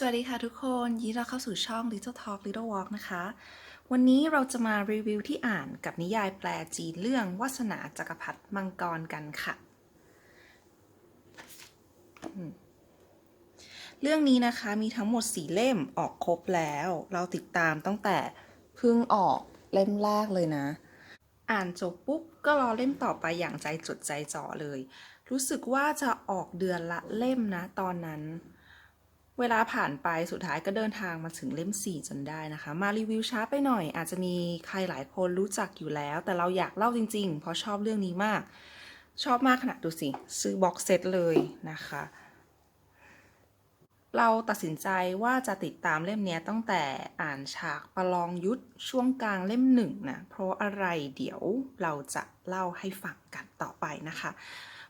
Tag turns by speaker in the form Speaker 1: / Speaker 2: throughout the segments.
Speaker 1: สวัสดีค่ะทุกคนยินดีต้อนรับเข้าสู่ช่อง Little Talk Little Walk นะคะ วันนี้เราจะมารีวิวที่อ่านกับนิยายแปลจีนเรื่องวาสนาจักรพรรดิมังกรกันค่ะ เรื่องนี้นะคะมีทั้งหมดสี่เล่มออกครบแล้ว เราติดตามตั้งแต่เพิ่งออกเล่มแรกเลยนะ อ่านจบปุ๊บก็รอเล่มต่อไปอย่างใจจดใจจ่อเลย รู้สึกว่าจะออกเดือนละเล่มนะตอนนั้น เวลาผ่านไปสุดท้ายก็เดินทางมาถึงเล่ม 4 จนได้นะคะ มารีวิวช้าไปหน่อย อาจจะมีใครหลายคนรู้จักอยู่แล้ว แต่เราอยากเล่าจริง ๆ เพราะชอบเรื่องนี้มาก ชอบมากขนาดดูสิ ซื้อบ็อกเซตเลยนะคะ เราตัดสินใจว่าจะติดตามเล่มนี้ตั้งแต่อ่านฉากประลองยุทธช่วงกลางเล่มหนึ่งนะ เพราะอะไรเดี๋ยวเราจะเล่าให้ฟังกันต่อไปนะคะ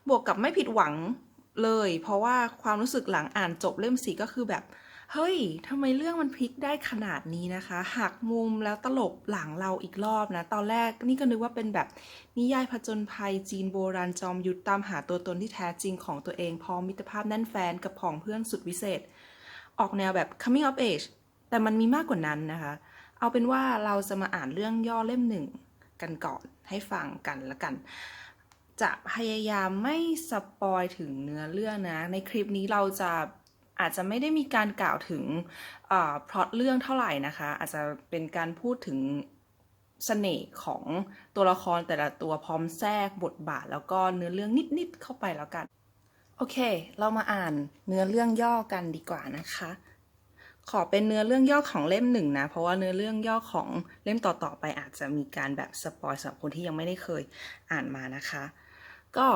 Speaker 1: บวกกับไม่ผิดหวัง เลย เพราะว่าความรู้สึกหลังอ่านจบเล่มสีก็คือแบบ เฮ้ยทำไมเรื่องมันพลิกได้ขนาดนี้นะคะหักมุมแล้วตลบหลังเราอีกรอบนะ ตอนแรกนี่ก็นึกว่าเป็นแบบนิยายผจญภัยจีนโบราณจอมยุทธตามหาตัวตนที่แท้จริงของตัวเองพร้อมมิตรภาพแน่นแฟนกับผองเพื่อนสุดวิเศษ ออกแนวแบบ coming of age แต่มันมีมากกว่านั้นนะคะ เอาเป็นว่าเราจะมาอ่านเรื่องย่อเล่มหนึ่งกันก่อนให้ฟังกันละกัน จะพยายามไม่สปอยถึงเนื้อเรื่องนะ ในคลิปนี้เราจะอาจจะไม่ได้มีการกล่าวถึงพล็อตเรื่องเท่าไหร่นะคะ อาจจะเป็นการพูดถึงเสน่ห์ของตัวละครแต่ละตัวพร้อมแทรกบทบาท แล้วก็เนื้อเรื่องนิด ๆ เข้าไปแล้วกัน โอเค เรามาอ่านเนื้อเรื่องย่อกันดีกว่านะคะ ขอเป็นเนื้อเรื่องย่อของเล่มหนึ่งนะ เพราะว่าเนื้อเรื่องย่อของเล่มต่อ ๆ ไปอาจจะมีการแบบสปอยสำหรับคนที่ยังไม่ได้เคยอ่านมานะคะ ก็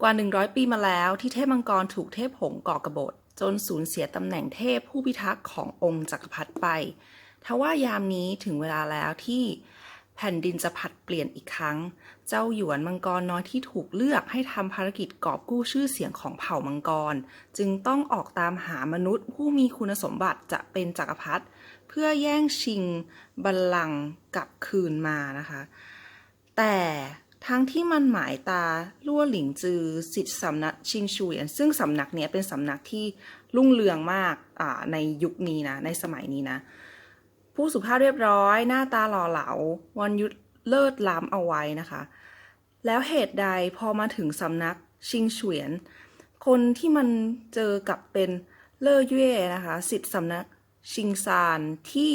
Speaker 1: กว่า 100 ปีมาแล้วที่เทพมังกรถูกเทพหงก่อกบฏ จนสูญเสียตำแหน่งเทพผู้พิทักษ์ขององค์จักรพรรดิไปทว่ายามนี้ถึงเวลาแล้วที่แผ่นดินจะผัดเปลี่ยนอีกครั้ง เจ้าหยวนมังกรน้อยที่ถูกเลือกให้ทำภารกิจกอบกู้ชื่อเสียงของเผ่ามังกร จึงต้องออกตามหามนุษย์ ผู้มีคุณสมบัติจะเป็นจักรพรรดิเพื่อแย่งชิงบัลลังก์กลับคืนมานะคะ แต่ ทั้งที่มันหมายตาลั่วหลิงจือสิทธิสำนักชิงชูเอียนซึ่งสำนักเนี้ยเป็นสำนักที่รุ่งเรืองมากในยุคนี้นะในสมัยนี้นะ ผู้สุภาพเรียบร้อย หน้าตาหล่อเหลาวันยุทธเลิศล้ำเอาไว้นะคะ แล้วเหตุใดพอมาถึงสำนักชิงเฉวียน คนที่มันเจอกับเป็นเล่อเย่นะคะสิทธิสำนักชิงซานที่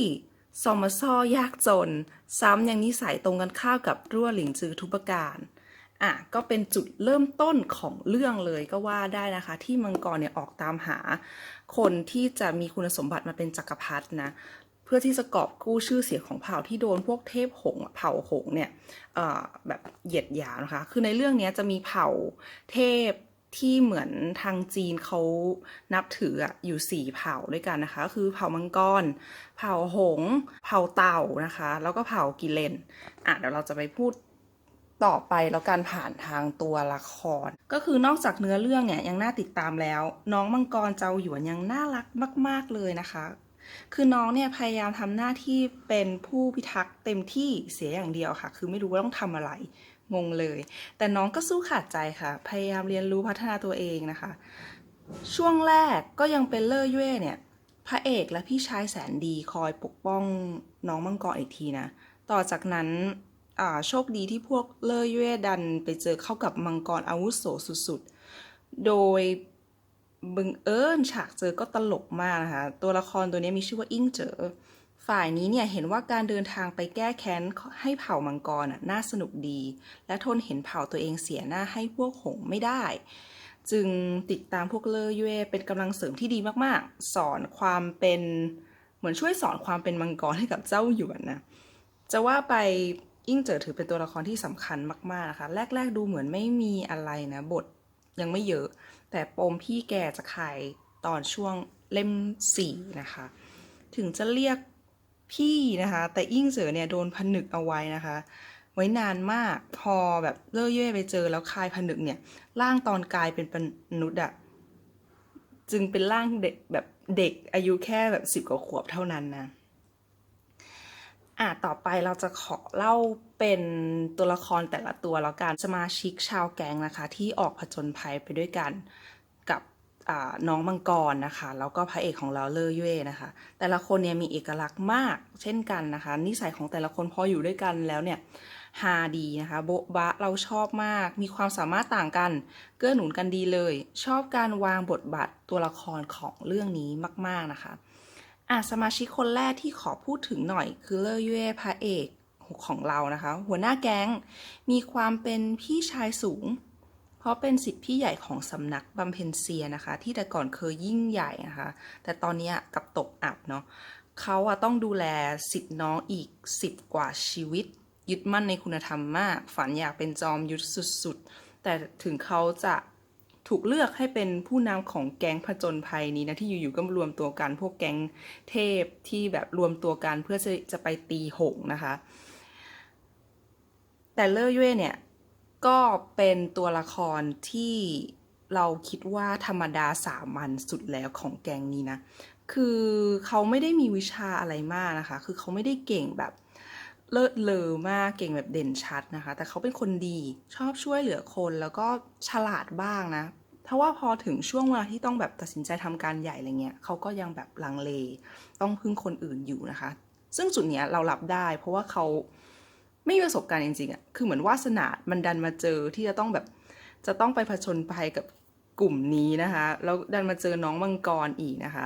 Speaker 1: ซอมมาซ่อยากจน ซ้ำยังนิสัยตรงกันข้าวกับรั่วหลิงจือทุกประการอะก็เป็นจุดเริ่มต้นของเรื่องเลยก็ว่าได้นะคะ ที่มังกรเนี่ยออกตามหา คนที่จะมีคุณสมบัติมาเป็นจักรพรรดินะเพื่อที่จะกอบกู้ชื่อเสียงของเผ่าที่โดนพวกเทพหงเผ่าหงเนี่ยแบบเหยียดหยามนะคะ คือในเรื่องนี้จะมีเผ่าเทพ ที่เหมือนทางจีนเขานับถืออยู่สี่เผ่าด้วยกันนะคะ คือเผ่ามังกร เผ่าหง เผ่าเต่านะคะ แล้วก็เผ่ากิเลนอะเดี๋ยวเราจะไปพูดต่อไปแล้วการผ่านทางตัวละคร ก็คือนอกจากเนื้อเรื่องเนี่ยยังน่าติดตามแล้ว น้องมังกรเจ้าหยวนยังน่ารักมาก ๆเลยนะคะ คือน้องเนี่ยพยายามทำหน้าที่เป็นผู้พิทักษ์เต็มที่เสียอย่างเดียวค่ะ คือไม่รู้ว่าต้องทำอะไร งงเลย แต่น้องก็สู้ขาดใจค่ะ พยายามเรียนรู้พัฒนาตัวเองนะคะ ช่วงแรกก็ยังเป็นเล่อเย่เนี่ย พระเอกและพี่ชายแสนดีคอยปกป้องน้องมังกรอีกทีนะ ต่อจากนั้นโชคดีที่พวกเล่อเย่ดันไปเจอเข้ากับมังกรอาวุโสสุดๆ โดยบังเอิญฉากเจอก็ตลกมากนะคะ ตัวละครตัวนี้มีชื่อว่าอิงเจอ ฝ่ายนี้เนี่ยเห็นว่าการเดินทางไปแก้แค้นให้เผ่ามังกรน่าสนุกดี และทนเห็นเผ่าตัวเองเสียหน้าให้พวกหงไม่ได้ จึงติดตามพวกเลอเย่เป็นกำลังเสริมที่ดีมากๆ สอนความเป็นเหมือนช่วยสอนความเป็นมังกรให้กับเจ้าหยวนนะจะว่าไปอิงเจอถือเป็นตัวละครที่สำคัญมากๆนะคะ แรก ๆ ดูเหมือนไม่มีอะไรนะบทยังไม่เยอะ แต่ปมพี่แกจะขายตอนช่วงเล่มสี่นะคะ ถึงจะเรียก พี่นะคะ แต่อิ่งเสือเนี่ยโดนผนึกเอาไว้นะคะ ไว้นานมากพอแบบเล่อเย่ไปเจอแล้วคลายผนึกเนี่ยร่างตอนกลายเป็นมนุษย์อะจึงเป็นร่างเด็กแบบเด็กอายุแค่แบบสิบกว่าขวบเท่านั้นนะอะต่อไปเราจะขอเล่าเป็นตัวละครแต่ละตัวแล้วกันสมาชิกชาวแก๊งนะคะ ที่ออกผจญภัยไปด้วยกัน น้องมังกรนะคะ แล้วก็พระเอกของเราเลอเย่นะคะ แต่ละคนเนี่ยมีเอกลักษณ์มากเช่นกันนะคะ นิสัยของแต่ละคนพออยู่ด้วยกันแล้วเนี่ยฮาดีนะคะโบ๊ะบะเราชอบมาก มีความสามารถต่างกัน เกื้อหนุนกันดีเลย ชอบการวางบทบาทตัวละครของเรื่องนี้มาก ๆนะคะอะสมาชิกคนแรกที่ขอพูดถึงหน่อยคือเลอเย่พระเอกของเรานะคะ หัวหน้าแก๊งมีความเป็นพี่ชายสูง ราะเป็นสิทธิพี่ใหญ่ของสำนักบำเพ็ญเซียนะคะ ที่แต่ก่อนเคยยิ่งใหญ่นะคะ แต่ตอนนี้กับตกอับเนาะเขาอะต้องดูแลสิทธิ์น้องอีกสิบกว่าชีวิต ยึดมั่นในคุณธรรมมาก ฝันอยากเป็นจอมยุทธสุดๆ แต่ถึงเขาจะถูกเลือกให้เป็นผู้นำของแก๊งผจญภัยนี้นะ ที่อยู่ๆก็รวมตัวกันพวกแก๊งเทพที่แบบรวมตัวกันเพื่อจะจะไปตีหงนะคะ แต่เลอเย่เนี่ย ก็เป็นตัวละครที่เราคิดว่าธรรมดาสามัญสุดแล้วของแกงนี้นะ คือเขาไม่ได้มีวิชาอะไรมากนะคะ คือเขาไม่ได้เก่งแบบเลิศเลอมากเก่งแบบเด่นชัดนะคะ แต่เขาเป็นคนดีชอบช่วยเหลือคนแล้วก็ฉลาดบ้างนะถ้าว่าพอถึงช่วงเวลาที่ต้องแบบตัดสินใจทำการใหญ่อะไรเงี้ยเขาก็ยังแบบลังเลต้องพึ่งคนอื่นอยู่นะคะ ซึ่งจุดเนี้ยเรารับได้ เพราะว่าเขา ไม่มีประสบการณ์จริงๆอะคือเหมือนวาสนา มันดันมาเจอที่จะต้องแบบ จะต้องไปผจญภัยกับกลุ่มนี้นะคะ แล้วดันมาเจอน้องมังกรอีกนะคะ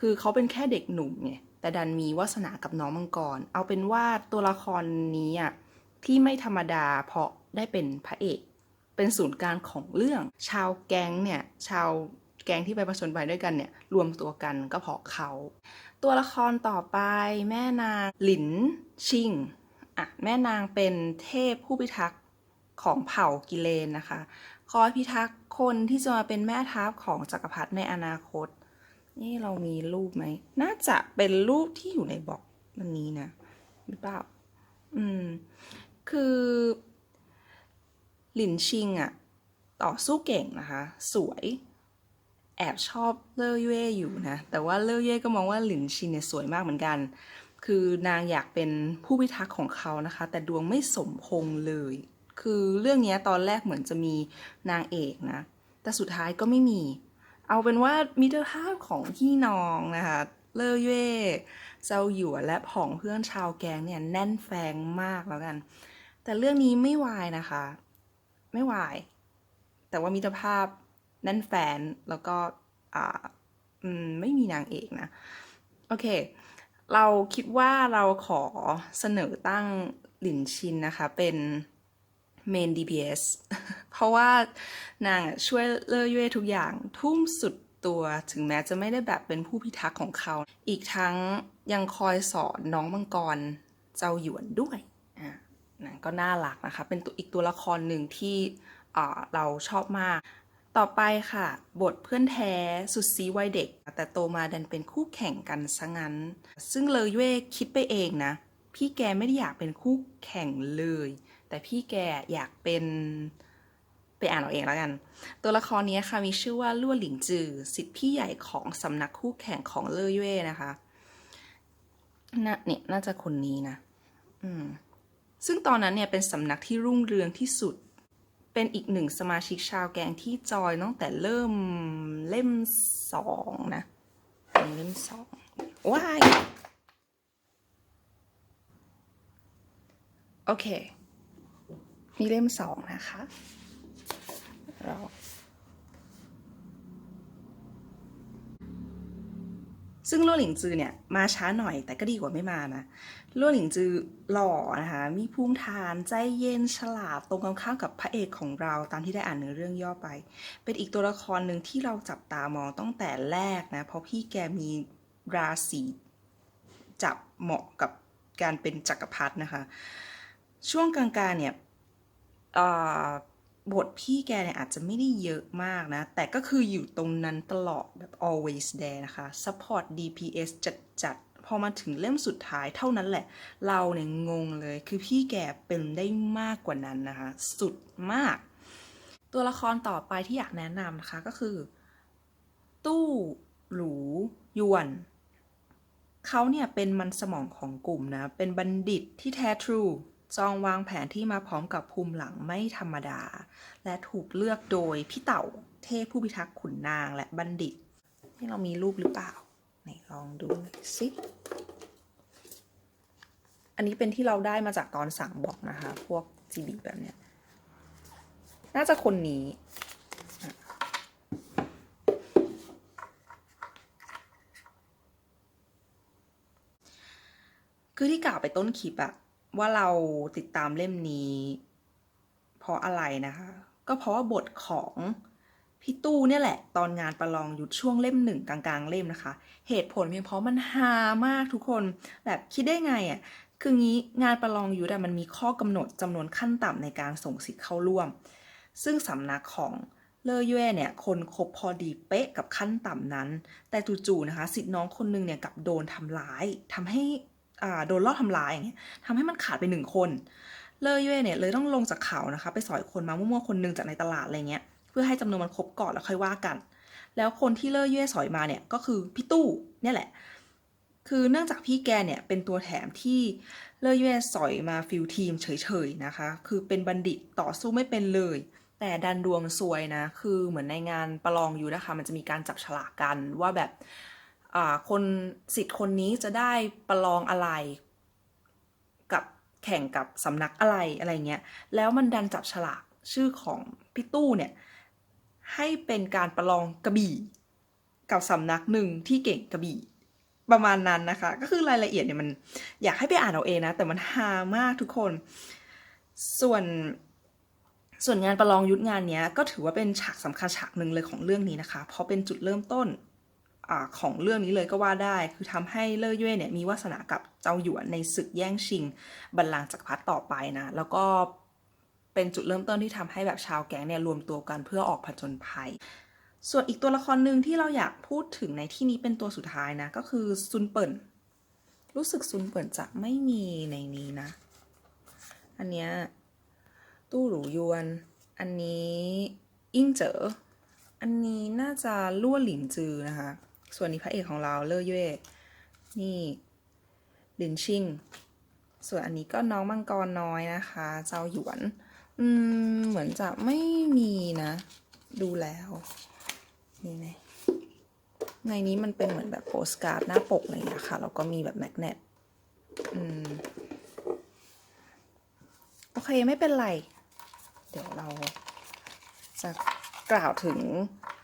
Speaker 1: คือเขาเป็นแค่เด็กหนุ่มไง แต่ดันมีวาสนากับน้องมังกร เอาเป็นว่าตัวละครนี้อะที่ไม่ธรรมดาเพราะได้เป็นพระเอก เป็นศูนย์กลางของเรื่อง ชาวแก๊งเนี่ย ชาวแก๊งที่ไปผจญภัยด้วยกันเนี่ย รวมตัวกันก็เพราะเขา ตัวละครต่อไปแม่นางหลินชิง อะแม่นางเป็นเทพผู้พิทักษ์ของเผ่ากิเลนนะคะ คอยพิทักษ์คนที่จะมาเป็นแม่ทัพของจักรพรรดิในอนาคต นี่เรามีรูปไหม น่าจะเป็นรูปที่อยู่ในบล็อกมันนี้นะหรือเปล่า อืม คือ หลินชิงอะต่อสู้เก่งนะคะ สวยแอบชอบเลอเย่อยู่นะ แต่ว่าเลอเย่ก็มองว่าหลินชิงเนี่ยสวยมากเหมือนกัน คือนางอยากเป็นผู้พิทักษ์ของเขานะคะ แต่ดวงไม่สมพงเลย คือเรื่องนี้ตอนแรกเหมือนจะมีนางเอกนะ แต่สุดท้ายก็ไม่มี เอาเป็นว่ามิตรภาพของพี่น้องนะคะ เลอเย่เจ้าหยวนและผองเพื่อนชาวแกงเนี่ยแน่นแฟงมากแล้วกัน แต่เรื่องนี้ไม่วายนะคะ ไม่วาย แต่ว่ามิตรภาพแน่นแฟนแล้วก็อ่าอืมไม่มีนางเอกนะ โอเค เราคิดว่าเราขอเสนอตั้งหลินชินนะคะ เป็นเมน DPS เพราะว่านางช่วยเลื่อเย่ทุกอย่างทุ่มสุดตัวถึงแม้จะไม่ได้แบบเป็นผู้พิทักษ์ของเขา อีกทั้งยังคอยสอนน้องมังกรเจ้าหยวนด้วยอะนะก็น่ารักนะคะ เป็นตัวอีกตัวละครหนึ่งที่เราชอบมาก ต่อไปค่ะ บทเพื่อนแท้สุดซีวัยเด็ก แต่โตมาดันเป็นคู่แข่งกันซะงั้น ซึ่งเลยเย่คิดไปเองนะ พี่แกไม่ได้อยากเป็นคู่แข่งเลย แต่พี่แกอยากเป็นไปอ่านเอาเองแล้วกัน ตัวละครนี้ค่ะมีชื่อว่าลั่วหลิงจือสิทธิพี่ใหญ่ของสำนักคู่แข่งของเลอเย่นะคะน่าเนี่ยน่าจะคนนี้นะ อืมซึ่งตอนนั้นเนี่ยเป็นสำนักที่รุ่งเรืองที่สุด เป็นอีกหนึ่งสมาชิกชาวแกงที่จอยตั้งแต่เริ่มเล่มสองนะเป็นเล่มสองว้ายโอเคมีเล่มสองนะคะเรา ซึ่งลั่หลิงจือเนี่ยมาช้าหน่อยแต่ก็ดีกว่าไม่มานะลั่หลิงจือหล่อนะคะมีภูมิฐานใจเย็นฉลาดตรงกันข้ามกับพระเอกของเราตามที่ได้อ่านเนื้อเรื่องย่อไป เป็นอีกตัวละครหนึ่งที่เราจับตามองตั้งแต่แรกนะเพราะพี่แกมีราศีจับเหมาะกับการเป็นจักรพรรดินะคะ ช่วงกลางๆเนี่ยเอ่อ บทพี่แกเนี่ยอาจจะไม่ได้เยอะมากนะ แต่ก็คืออยู่ตรงนั้นตลอดแบบ always there นะคะ support DPS จัดๆพอมาถึงเล่มสุดท้ายเท่านั้นแหละ เราเนี่ยงงเลยคือพี่แกเป็นได้มากกว่านั้นนะคะ สุดมาก ตัวละครต่อไปที่อยากแนะนำนะคะก็คือ ตู้หลูยวนเขาเนี่ยเป็นมันสมองของกลุ่มนะ เป็นบัณฑิตที่แท้ทรู จองวางแผนที่มาพร้อมกับภูมิหลังไม่ธรรมดา และถูกเลือกโดยพี่เต่าเทพผู้พิทักษ์ขุนนางและบัณฑิต นี่เรามีรูปหรือเปล่าไหนลองดูสิอันนี้เป็นที่เราได้มาจากตอนสั่งบอกนะคะ พวกจีบีแบบเนี้ย น่าจะคนนี้คือที่กล่าวไปต้นคลิปอะ ว่าเราติดตามเล่มนี้ เพราะอะไรนะคะ ก็เพราะว่าบทของพี่ตู้เนี่ยแหละ ตอนงานประลองหยุทธช่วงเล่มหนึ่งกลางๆ เล่มนะคะ เหตุผลเพียงเพราะมันฮามากทุกคนแบบคิดได้ไงอะ่ะคืองี้งานประลองยุทธมันมีข้อกำหนดจำนวนขั้นต่ำในการส่งสิทธิ์เข้าร่วม ซึ่งสำนักของเลอเย่เนี่ยคนครบพอดีเป๊ะกับขั้นต่ำนั้น แต่จู่ๆนะคะ สิทธิ์น้องคนหนึงเนี่ยกลับโดนทำร้ายทำให้ โดนลอบทำร้ายอย่างเงี้ยทำให้มันขาดไปหนึ่งคน เลอเย่เนี่ยเลยต้องลงจากเขานะคะ ไปสอยคนมามั่วๆคนหนึ่งจากในตลาดอะไรเงี้ยเพื่อให้จำนวนมันครบก่อนแล้วค่อยว่ากัน แล้วคนที่เลอเย่สอยมาเนี่ยก็คือพี่ตู้เนี่ยแหละ คือเนื่องจากพี่แกเนี่ยเป็นตัวแถมที่เลอเย่สอยมาฟิลทีมเฉยๆนะคะ คือเป็นบัณฑิตต่อสู้ไม่เป็นเลยแต่ดันดวงซวยนะ คือเหมือนในงานประลองอยู่นะคะ มันจะมีการจับฉลากกันว่าแบบ คนสิทธิ์คนนี้จะได้ประลองอะไร กับแข่งกับสำนักอะไรอะไรเงี้ยแล้วมันดันจับฉลากชื่อของพี่ตู้เนี่ยให้เป็นการประลองกระบี่ กับสำนักหนึ่งที่เก่งกระบี่ประมาณนั้นนะคะ ก็คือรายละเอียดเนี่ยมันอยากให้ไปอ่านเอาเองนะ แต่มันฮามากทุกคน ส่วนส่วนงานประลองยุทธงานเนี้ยก็ถือว่าเป็นฉากสำคัญฉากหนึ่งเลยของเรื่องนี้นะคะ เพราะเป็นจุดเริ่มต้น อของเรื่องนี้เลยก็ว่าได้ คือทำให้เล่อเย่เนี่ยมีวาสนากับเจ้าหยวนในศึกแย่งชิง บัลลังก์จักรพรรดิต่อไปนะ แล้วก็เป็นจุดเริ่มต้นที่ทำให้แบบชาวแก๊งเนี่ยรวมตัวกันเพื่อออกผจญภัย ส่วนอีกตัวละครหนึ่งที่เราอยากพูดถึงในที่นี้เป็นตัวสุดท้ายนะ ก็คือซุนเปิ่น รู้สึกซุนเปิ่นจะไม่มีในนี้นะ อันเนี้ยตู้หรูยวน อันนี้อิงเจ๋ออันนี้น่าจะลั่วหลินจือนะคะ ส่วนนี้พระเอกของเราเลอเย่นี่ลินชิง ส่วนอันนี้ก็น้องมังกรน้อยนะคะ เจ้าหยวน อืม เหมือนจะไม่มีนะ ดูแล้ว นี่ไงในนี้มันเป็นเหมือนแบบโปสการ์ดหน้าปกอะไรอย่างเงี้ยค่ะ แล้วก็มีแบบแมกเนตอืม โอเคไม่เป็นไร เดี๋ยวเราจะกล่าวถึง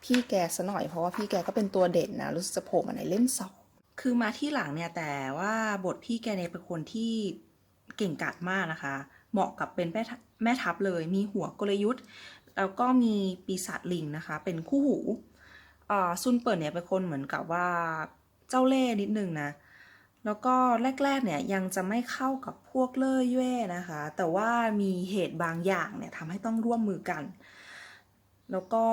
Speaker 1: พี่แกซะหน่อยเพราะว่าพี่แกก็เป็นตัวเด่นนะรู้สึกจะโผล่มาในเล่มสองคือมาที่หลังเนี่ยแต่ว่าบทพี่แกเนี่ยเป็นคนที่เก่งกาจมากนะคะ เหมาะกับเป็นแม่ทัพแม่ทัพเลย มีหัวกลยุทธ์ แล้วก็มีปีศาจลิงนะคะ เป็นคู่หูซุนเปิดเนี่ยเป็นคนเหมือนกับว่าเจ้าเล่ห์นิดนึงนะ แล้วก็แรก ๆ เนี่ยยังจะไม่เข้ากับพวกเล่อเย่นะคะ แต่ว่ามีเหตุบางอย่างเนี่ยทำให้ต้องร่วมมือกัน แล้วก็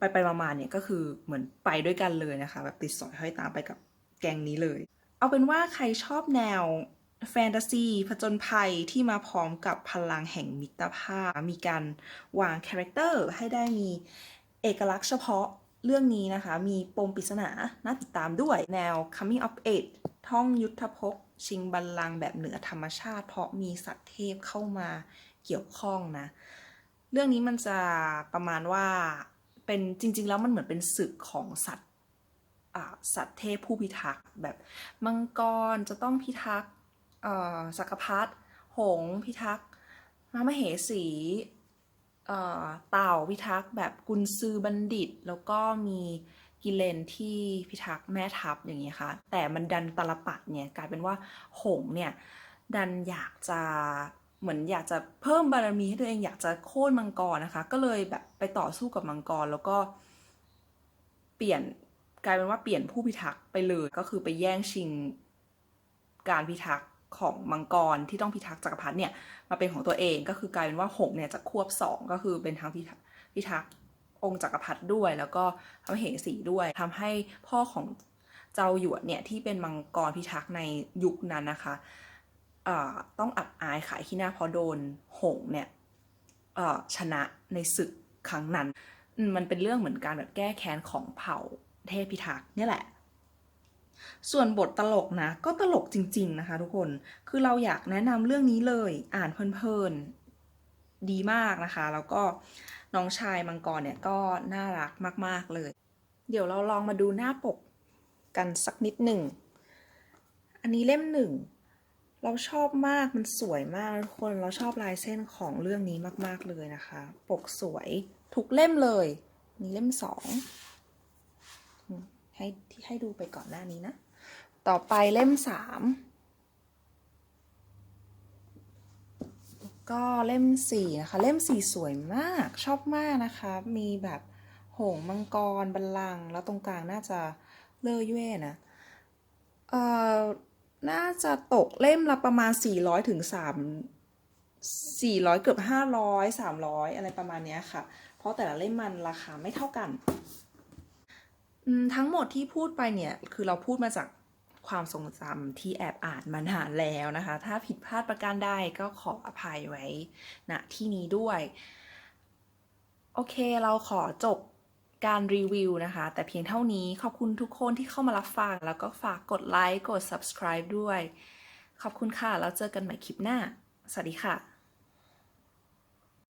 Speaker 1: ไปไปๆมาๆเนี่ยก็คือเหมือนไปด้วยกันเลยนะคะ แบบติดสอยห้อยตามไปกับแกงนี้เลย เอาเป็นว่าใครชอบแนวแฟนตาซีผจญภัยที่มาพร้อมกับพลังแห่งมิตรภาพ มีการวางคาแรคเตอร์ให้ได้มีเอกลักษณ์เฉพาะเรื่องนี้นะคะ มีปมปริศนาน่าติดตามด้วยแนว coming of age ท่องยุทธภพชิงบัลลังก์แบบเหนือธรรมชาติ เพราะมีสัตว์เทพเข้ามาเกี่ยวข้องนะ เรื่องนี้มันจะประมาณว่า เป็นจริง ๆ แล้วมันเหมือนเป็นศึกของสัตว์สัตว์เทพผู้พิทักษ์แบบมังกรจะต้องพิทักษ์สักพรรดิหงพิทักษ์มามเหสีเต่าพิทักษ์แบบกุนซือบัณฑิต แล้วก็มีกิเลนที่พิทักษ์แม่ทัพอย่างนี้ค่ะ แต่มันดันตลปัดเนี่ยกลายเป็นว่าหงเนี่ยดันอยากจะ เหมือนอยากจะเพิ่มบารมีให้ตัวเองอยากจะโค่นมังกรนะคะ ก็เลยแบบไปต่อสู้กับมังกรแล้วก็ เปลี่ยนกลายเป็นว่าเปลี่ยนผู้พิทักษ์ไปเลยก็คือไปแย่งชิงการพิทักษ์ของมังกรที่ต้องพิทักษ์จักรพรรดิเนี่ยมาเป็นของตัวเองก็คือกลายเป็นว่าหงส์เนี่ยจะควบสองก็คือเป็นทั้งพิทักษ์พิทักษ์องค์จักรพรรดิด้วย แล้วก็พระมเหสีด้วยทำให้พ่อของเจ้าหยวนเนี่ยที่เป็นมังกรพิทักษ์ในยุคนั้นนะคะ ต้องอับอายขายขี้หน้าเพราะโดนหงเนี่ยชนะในศึกครั้งนั้น มันเป็นเรื่องเหมือนการแบบแก้แค้นของเผ่าเทพพิทักษ์นี่แหละส่วนบทตลกนะ ก็ตลกจริง ๆ นะคะ ทุกคน คือเราอยากแนะนำเรื่องนี้เลย อ่านเพลินๆ ดีมากนะคะ แล้วก็น้องชายมังกรเนี่ยก็น่ารักมาก ๆ เลย เดี๋ยวเราลองมาดูหน้าปกกันสักนิดหนึ่ง อันนี้เล่มหนึ่ง เราชอบมากมันสวยมากทุกคนเราชอบลายเส้นของเรื่องนี้มาก ๆ เลยนะคะ ปกสวยทุกเล่มเลยนี่เล่มสองให้ที่ให้ดูไปก่อนหน้านี้นะ ต่อไปเล่มสามก็เล่มสี่นะคะ เล่มสี่สวยมากชอบมากนะคะ มีแบบหงมังกรบัลลังก์แล้วตรงกลางน่าจะเลอเย่นะเอ่อ น่าจะตกเล่มละประมาณ 400ถึง3 400 เกือบ 500 300 อะไรประมาณเนี้ยค่ะ เพราะแต่ละเล่มมันราคาไม่เท่ากัน ทั้งหมดที่พูดไปเนี่ย คือเราพูดมาจากความทรงจำที่แอบอ่านมานานแล้วนะคะ ถ้าผิดพลาดประการใดก็ขออภัยไว้ณที่นี้ด้วย โอเคเราขอจบ การรีวิวนะคะ แต่เพียงเท่านี้ขอบคุณทุกคนที่เข้ามารับฟัง แล้วก็ฝากกดไลค์กด subscribe ด้วย ขอบคุณค่ะ แล้วเจอกันใหม่คลิปหน้า สวัสดีค่ะ